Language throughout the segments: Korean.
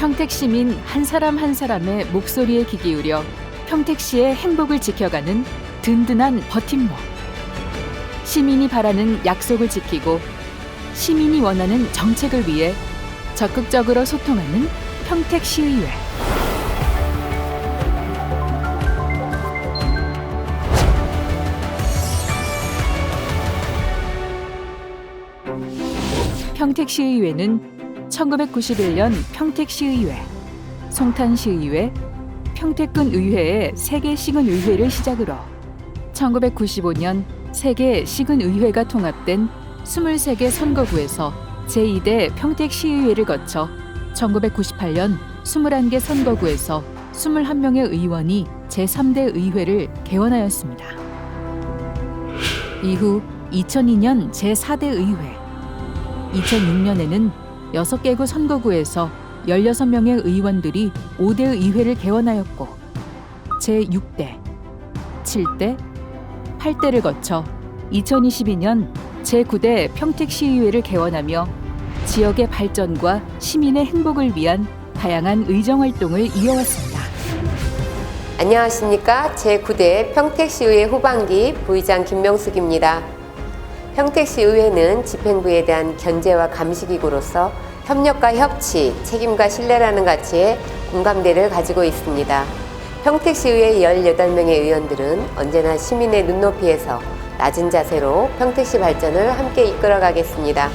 평택 시민 한 사람 한 사람의 목소리에 귀 기울여 평택시의 행복을 지켜가는 든든한 버팀목. 시민이 바라는 약속을 지키고 시민이 원하는 정책을 위해 적극적으로 소통하는 평택시의회. 평택시의회는 1991년 평택시의회, 송탄시의회, 평택군 의회의 세계 시군 의회를 시작으로 1995년 세계 시군 의회가 통합된 23개 선거구에서 제2대 평택시의회를 거쳐 1998년 21개 선거구에서 21명의 의원이 제3대 의회를 개원하였습니다. 이후 2002년 제4대 의회, 2006년에는 6개구 선거구에서 16명의 의원들이 5대 의회를 개원하였고 제6대, 7대, 8대를 거쳐 2022년 제9대 평택시의회를 개원하며 지역의 발전과 시민의 행복을 위한 다양한 의정 활동을 이어왔습니다. 안녕하십니까. 제9대 평택시의회 후반기 부의장 김명숙입니다. 평택시 의회는 집행부에 대한 견제와 감시기구로서 협력과 협치, 책임과 신뢰라는 가치에 공감대를 가지고 있습니다. 평택시의회 18명의 의원들은 언제나 시민의 눈높이에서 낮은 자세로 평택시 발전을 함께 이끌어가겠습니다.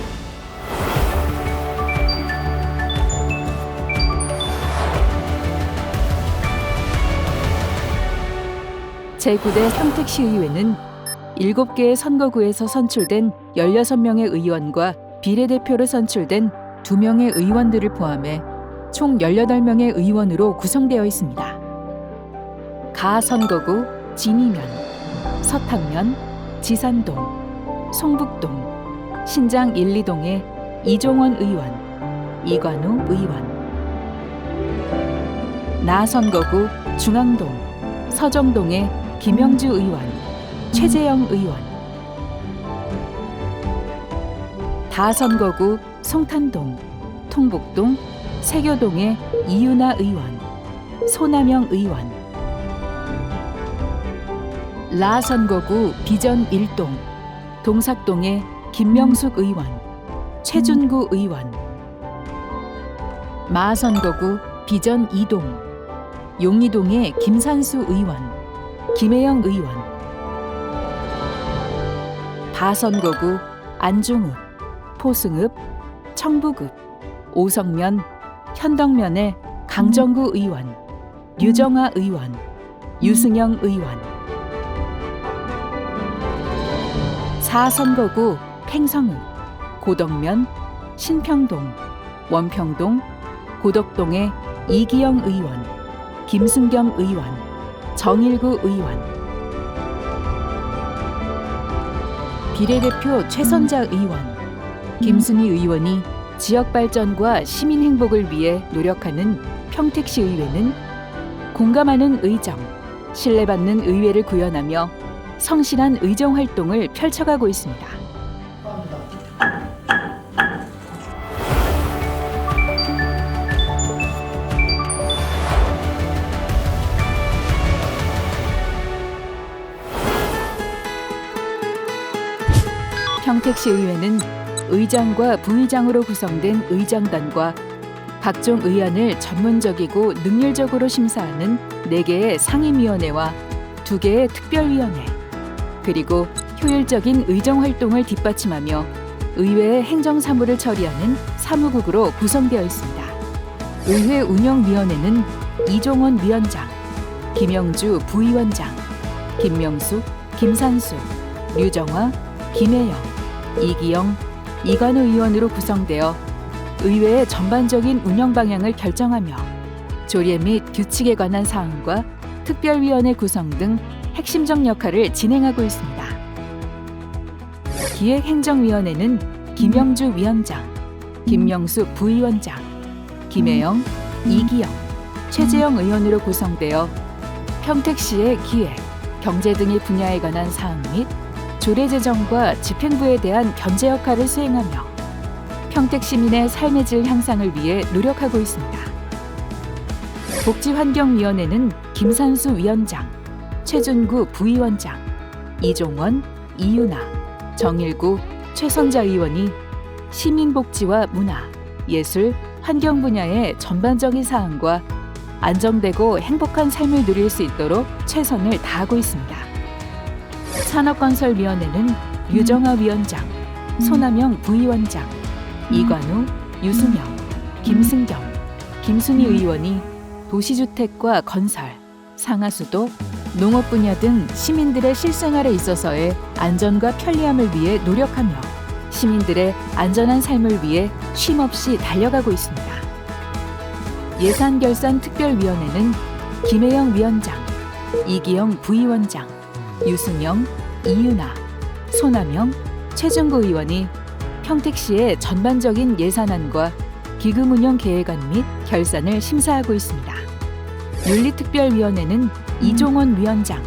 제9대 평택시의회는 7개의 선거구에서 선출된 16명의 의원과 비례대표로 선출된 2명의 의원들을 포함해 총 18명의 의원으로 구성되어 있습니다. 가 선거구 진이면, 서탕면, 지산동, 송북동, 신장 1, 2동의 이종원 의원, 이관우 의원, 나 선거구 중앙동, 서정동의 김영주 의원, 최재영 의원, 다선거구 송탄동, 통북동, 세교동의 이윤아 의원, 소남영 의원, 라선거구 비전 1동, 동삭동의 김명숙 의원, 최준구 의원, 마선거구 비전 2동, 용리동의 김산수 의원, 김혜영 의원, 다선거구 안중읍, 포승읍, 청부읍, 오성면, 현덕면의 강정구 의원, 류정아 의원, 유승영 의원, 사선거구 팽성읍, 고덕면, 신평동, 원평동, 고덕동의 이기영 의원, 김순겸 의원, 정일구 의원, 비례대표 최선자 의원, 김순희 의원이 지역 발전과 시민 행복을 위해 노력하는 평택시 의회는 공감하는 의정, 신뢰받는 의회를 구현하며 성실한 의정 활동을 펼쳐가고 있습니다. 평택시 의회는 의장과 부의장으로 구성된 의장단과 각종 의안을 전문적이고 능률적으로 심사하는 4개의 상임위원회와 2개의 특별위원회, 그리고 효율적인 의정 활동을 뒷받침하며 의회의 행정 사무를 처리하는 사무국으로 구성되어 있습니다. 의회 운영위원회는 이종원 위원장, 김영주 부위원장, 김명숙, 김산수, 류정화, 김혜영, 이기영, 이관우 의원으로 구성되어 의회의 전반적인 운영 방향을 결정하며 조례 및 규칙에 관한 사항과 특별위원회 구성 등 핵심적 역할을 진행하고 있습니다. 기획행정위원회는 김영주 위원장, 김명수 부위원장, 김혜영, 이기영, 최재영 의원으로 구성되어 평택시의 기획, 경제 등의 분야에 관한 사항 및 조례 제정과 집행부에 대한 견제 역할을 수행하며 평택 시민의 삶의 질 향상을 위해 노력하고 있습니다. 복지환경위원회는 김산수 위원장, 최준구 부위원장, 이종원, 이윤아, 정일구, 최선자 의원이 시민복지와 문화, 예술, 환경 분야의 전반적인 사항과 안정되고 행복한 삶을 누릴 수 있도록 최선을 다하고 있습니다. 산업건설위원회는 유정아 위원장, 손남영 부위원장, 이관우, 유수명, 김승경, 김순희 의원이 도시주택과 건설, 상하수도, 농업 분야 등 시민들의 실생활에 있어서의 안전과 편리함을 위해 노력하며 시민들의 안전한 삶을 위해 쉼없이 달려가고 있습니다. 예산결산특별위원회는 김혜영 위원장, 이기영 부위원장, 유승영, 이윤아, 소남영, 최준구 의원이 평택시의 전반적인 예산안과 기금 운영 계획안 및 결산을 심사하고 있습니다. 윤리특별위원회는 이종원 위원장,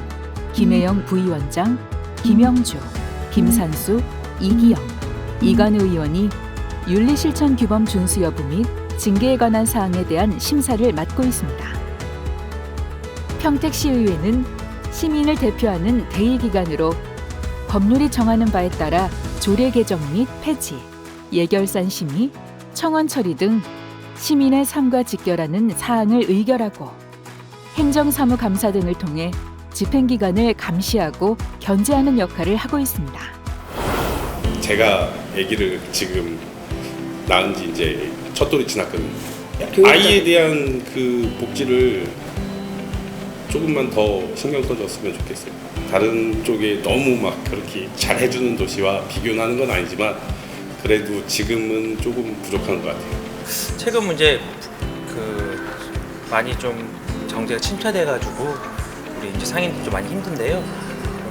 김혜영 부위원장, 김영주, 김산수, 이기영, 이관우 의원이 윤리실천 규범 준수 여부 및 징계에 관한 사항에 대한 심사를 맡고 있습니다. 평택시의회는 시민을 대표하는 대의기관으로 법률이 정하는 바에 따라 조례 개정 및 폐지, 예결산 심의, 청원 처리 등 시민의 삶과 직결하는 사항을 의결하고 행정사무 감사 등을 통해 집행기관을 감시하고 견제하는 역할을 하고 있습니다. 제가 아기를 지금 낳은 지 이제 첫 돌이 지났거든요. 아이에 대한 그 복지를 조금만 더 신경 써줬으면 좋겠어요. 다른 쪽에 너무 막 그렇게 잘 해주는 도시와 비교는 하는 건 아니지만 그래도 지금은 조금 부족한 것 같아요. 최근 이제 그 많이 좀 경제가 침체돼가지고 우리 이제 상인들 좀 많이 힘든데요.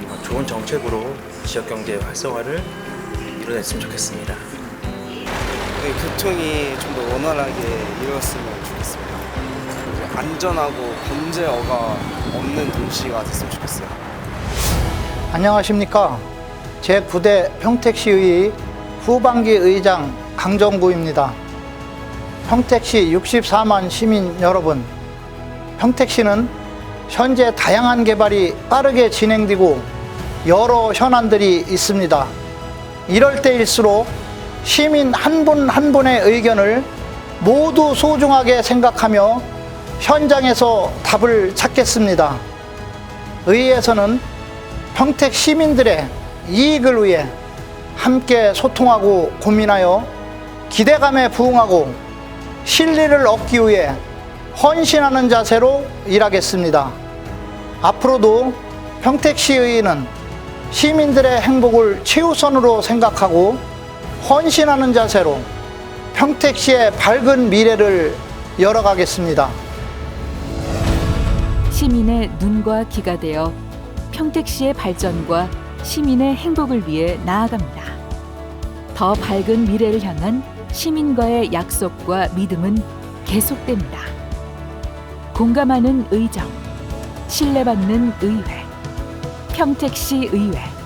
좀 좋은 정책으로 지역 경제 활성화를 이뤄냈으면 좋겠습니다. 네, 교통이 좀 더 원활하게 이루어졌으면 좋겠습니다. 안전하고 범죄어가 없는 도시가 됐으면 좋겠어요. 안녕하십니까. 제9대 평택시의 후반기 의장 강정구입니다. 평택시 64만 시민 여러분, 평택시는 현재 다양한 개발이 빠르게 진행되고 여러 현안들이 있습니다. 이럴 때일수록 시민 한 분한 분의 의견을 모두 소중하게 생각하며 현장에서 답을 찾겠습니다. 의회에서는 평택 시민들의 이익을 위해 함께 소통하고 고민하여 기대감에 부응하고 실리를 얻기 위해 헌신하는 자세로 일하겠습니다. 앞으로도 평택시의회는 시민들의 행복을 최우선으로 생각하고 헌신하는 자세로 평택시의 밝은 미래를 열어가겠습니다. 시민의 눈과 귀가 되어 평택시의 발전과 시민의 행복을 위해 나아갑니다. 더 밝은 미래를 향한 시민과의 약속과 믿음은 계속됩니다. 공감하는 의정, 신뢰받는 의회, 평택시 의회.